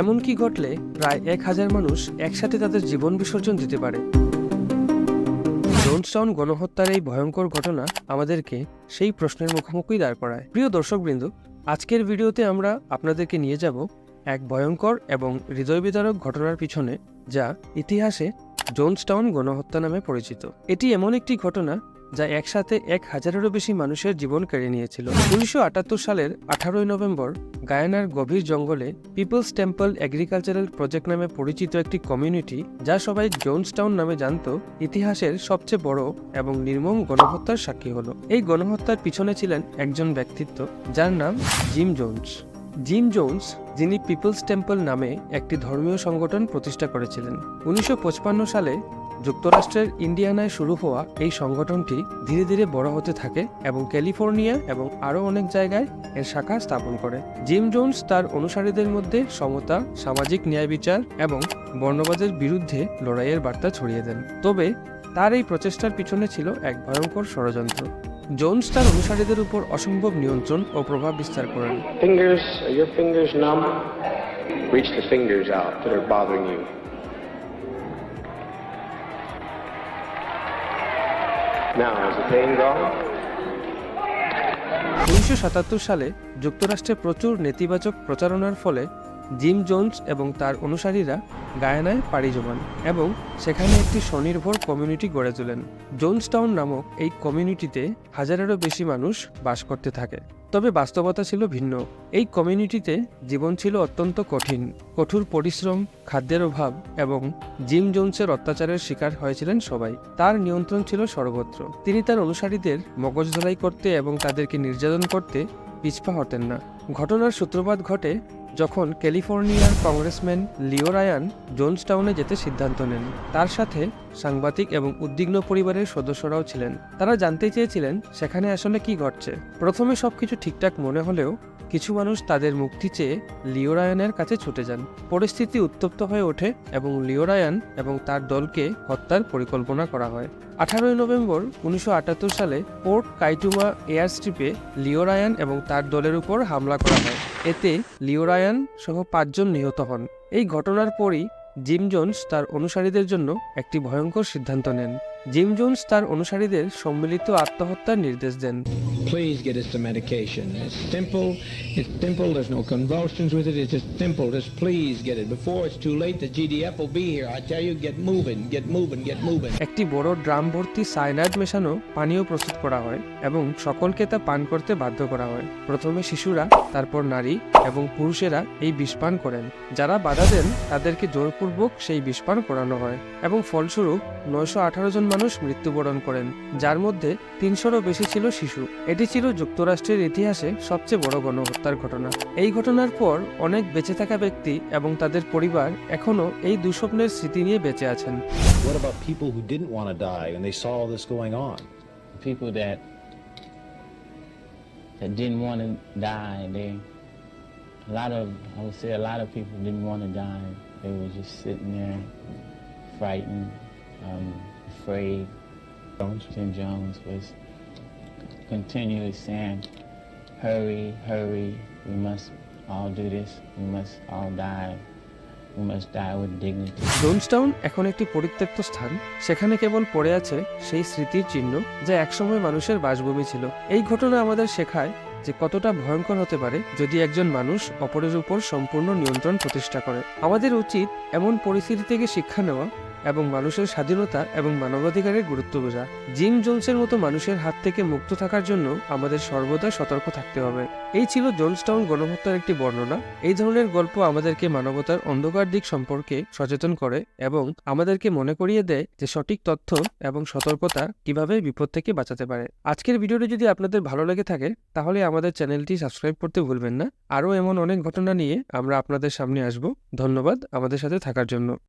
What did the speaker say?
এমন কি ঘটলে প্রায় এক হাজার মানুষ একসাথে তাদের জীবন বিসর্জন দিতে পারে। জোনস্টাউন গণহত্যার এই ভয়ঙ্কর ঘটনা আমাদেরকে সেই প্রশ্নের মুখোমুখি দাঁড় করায়। প্রিয় দর্শকবৃন্দ, আজকের ভিডিওতে আমরা আপনাদেরকে নিয়ে যাব এক ভয়ঙ্কর এবং হৃদয়বিদারক ঘটনার পিছনে, যা ইতিহাসে জোনস্টাউন গণহত্যা নামে পরিচিত। এটি এমন একটি ঘটনা যা একসাথে এক হাজারেরও বেশি মানুষের জীবন কেড়ে নিয়েছিল। উনিশশো আটাত্তর সালের আঠারোই নভেম্বর, গায়ানার গভীর জঙ্গলে পিপলস টেম্পল এগ্রিকালচারাল প্রজেক্ট নামে পরিচিত একটি কমিউনিটি, যা সবাই জোনসটাউন নামে জানত, ইতিহাসের সবচেয়ে বড় এবং নির্মম গণহত্যার সাক্ষী হলো। এই গণহত্যার পিছনে ছিলেন একজন ব্যক্তিত্ব, যার নাম জিম জোনস। জিম জোনস, যিনি পিপলস টেম্পল নামে একটি ধর্মীয় সংগঠন প্রতিষ্ঠা করেছিলেন। উনিশশো সালে যুক্তরাষ্ট্রের ইন্ডিয়ানায় শুরু হওয়া এই সংগঠনটি ধীরে ধীরে বড় হতে থাকে এবং ক্যালিফোর্নিয়া এবং আরও অনেক জায়গায় এর শাখা স্থাপন করে জিম জোনস তার অনুসারীদের মধ্যে সমতা, সামাজিক ন্যায় বিচার এবং বর্ণবাদের বিরুদ্ধে লড়াইয়ের বার্তা ছড়িয়ে দেন তবে তার এই প্রচেষ্টার পিছনে ছিল এক ভয়ঙ্কর ষড়যন্ত্র জোনস তার অনুসারীদের উপর অসম্ভব নিয়ন্ত্রণ ও প্রভাব বিস্তার করেন? Reach the fingers out that are bothering you. উনিশশো সাতাত্তর সালে যুক্তরাষ্ট্রে প্রচুর নেতিবাচক প্রচারণার ফলে জিম জোনস এবং তার অনুসারীরা গায়ানায় পাড়ি জমান এবং সেখানে একটি স্বনির্ভর কমিউনিটি গড়ে তোলেন। জোনসটাউন নামক এই কমিউনিটিতে হাজারেরও বেশি মানুষ বাস করতে থাকে। তবে বাস্তবতা ছিল ভিন্ন। এই কমিউনিটিতে জীবন ছিল অত্যন্ত কঠিন। কঠোর পরিশ্রম, খাদ্যের অভাব এবং জিম জোনসের অত্যাচারের শিকার হয়েছিলেন সবাই। তার নিয়ন্ত্রণ ছিল সর্বত্র। তিনি তার অনুসারীদের মগজ ধলাই করতে এবং তাদেরকে নির্যাতন করতে পিছপা হতেন না। ঘটনার সূত্রপাত ঘটে যখন ক্যালিফোর্নিয়ার কংগ্রেসম্যান লিও রায়ান জোনসটাউনে যেতে সিদ্ধান্ত নেন, তার সাথে সাংবাদিক এবং উদ্বিগ্ন পরিবারের সদস্যরাও ছিলেন। তারা জানতে চেয়েছিলেন, সেখানে আসলে কি ঘটছে। প্রথমে সবকিছু ঠিকঠাক মনে হলেও কিছু মানুষ তাদের মুক্তি চেয়ে লিও রায়ানের কাছে ছুটে যান। পরিস্থিতি উত্তপ্ত হয়ে ওঠে এবং লিও রায়ান এবং তার দলকে হত্যার পরিকল্পনা করা হয়। আঠারোই নভেম্বর উনিশশো আটাত্তর সালে পোর্ট কাইটুমা এয়ার স্ট্রিপে লিও এবং তার দলের উপর হামলা করা হয়। এতে লিও রায়ান সহ পাঁচজন নিহত হন। এই ঘটনার পরই জিম জোনস তার অনুসারীদের জন্য একটি ভয়ঙ্কর সিদ্ধান্ত নেন। জিম জোনস তার অনুসারীদের সম্মিলিত আত্মহত্যার নির্দেশ দেন Please get us some medication. It's simple. It's simple. There's no convulsions with it. It's just simple. Just please get it. Before it's too late, the GDF will be here. I tell you, get moving, get moving, get moving. একটি বড় drum ভর্তি cyanide মেশানো পানীয় প্রস্তুত করা হয় এবং সকলকে তা পান করতে বাধ্য করা হয় প্রথমে শিশুরা তারপর নারী এবং পুরুষেরা এই বিষ পান করেন যারা বাধা দেন তাদেরকে জোরপূর্বক সেই বিষ পান করানো হয় এবং ফলস্বরূপ নয়শো আঠারো জন মানুষ মৃত্যুবরণ করেন যার মধ্যে তিনশোরও বেশি ছিল শিশু। এটি ছিল যুক্তরাষ্ট্রের ইতিহাসে সবচেয়ে বড় গণহত্যার ঘটনা। এই ঘটনার পর অনেক বেঁচে থাকা ব্যক্তি এবং তাদের পরিবার এখনও এই দুঃস্বপ্নের স্মৃতি নিয়ে বেঁচে আছেন। Um, afraid. Jim Jones was continually saying, "Hurry, hurry! We must all do this. We must all die. We must die with dignity." জোনসটাউন এখন একটি পরিত্যক্ত স্থান সেখানে কেবল পড়ে আছে সেই স্মৃতির চিহ্ন যা একসময় মানুষের বাসভূমি ছিল এই ঘটনা আমাদের শেখায় যে কতটা ভয়ঙ্কর হতে পারে যদি একজন মানুষ অপরের উপর সম্পূর্ণ নিয়ন্ত্রণ প্রতিষ্ঠা করে আমাদের উচিত এমন পরিস্থিতি থেকে শিক্ষা নেওয়া এবং মানুষের স্বাধীনতা এবং মানবাধিকারের গুরুত্ব বোঝা। জিম জোনসের মতো মানুষের হাত থেকে মুক্ত থাকার জন্য আমাদের সর্বদা সতর্ক থাকতে হবে। এই ছিল জোনসটাউন গণহত্যার একটি বর্ণনা। এই ধরনের গল্প আমাদেরকে মানবতার অন্ধকার দিক সম্পর্কে সচেতন করে এবং আমাদেরকে মনে করিয়ে দেয় যে সঠিক তথ্য এবং সতর্কতা কীভাবে বিপদ থেকে বাঁচাতে পারে। আজকের ভিডিওটি যদি আপনাদের ভালো লেগে থাকে, তাহলে আমাদের চ্যানেলটি সাবস্ক্রাইব করতে ভুলবেন না। আরও এমন অনেক ঘটনা নিয়ে আমরা আপনাদের সামনে আসব। ধন্যবাদ আমাদের সাথে থাকার জন্য।